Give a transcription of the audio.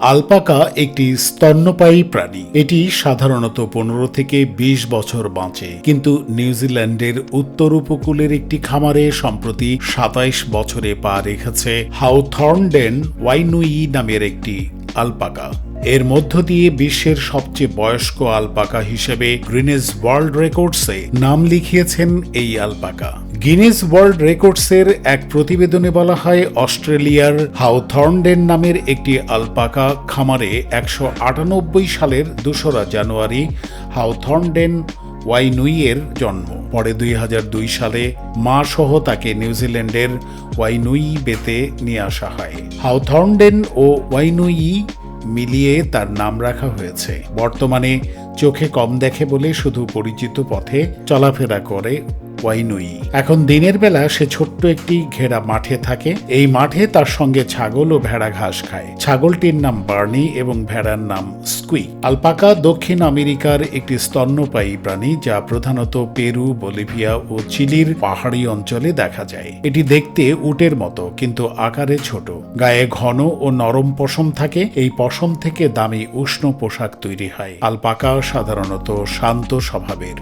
Alpaca একটি স্তন্যপায়ী প্রাণী। এটি সাধারণত পনেরো থেকে ২০ বছর বাঁচে, কিন্তু নিউজিল্যান্ডের উত্তর উপকূলের একটি খামারে সম্প্রতি সাতাইশ বছরে পা রেখেছে হাউথর্নডেন ওয়াইনুই নামের একটি। আলপাকা। এর মধ্য দিয়ে বিশ্বের সবচেয়ে বয়স্ক আলপাকা হিসেবে গ্রিনেজ ওয়ার্ল্ড রেকর্ডসে নাম লিখিয়েছেন এই আলপাকা। গিনেস ওয়ার্ল্ড রেকর্ডসের এক প্রতিবেদনে বলা হয়, অস্ট্রেলিয়ার হাউথর্নডেন নামের একটি আলপাকা খামারে একশো আটানব্বই সালের দোসরা জানুয়ারি হাউথর্নডেন ওয়াইনুইয়ের জন্ম। পরে দুই সালে মা সহ তাকে নিউজিল্যান্ডের ওয়াইনুই বেতে নিয়ে আসা হয়। হাউথর্নডেন ও ওয়াইনুই মিলিয়ে তার নাম রাখা হয়েছে। বর্তমানে চোখে কম দেখে বলে শুধু পরিচিত পথে চলাফেরা করে ওয়াইনুই এখন দিনের বেলা সে ছোট্ট একটি ঘেরা মাঠে থাকে। এই মাঠে তার সঙ্গে ছাগল ও ভেড়া ঘাস খায়। ছাগলটির নাম বার্নি এবং ভেড়ার নাম স্কুই আলপাকা দক্ষিণ আমেরিকার একটি স্তন্যপায়ী প্রাণী যা প্রধানত পেরু, বলিভিয়া ও চিলির পাহাড়ি অঞ্চলে দেখা যায়। এটি দেখতে উটের মতো, কিন্তু আকারে ছোট। গায়ে ঘন ও নরম পশম থাকে। এই পশম থেকে দামি উষ্ণ পোশাক তৈরি হয়। আলপাকা সাধারণত শান্ত স্বভাবের।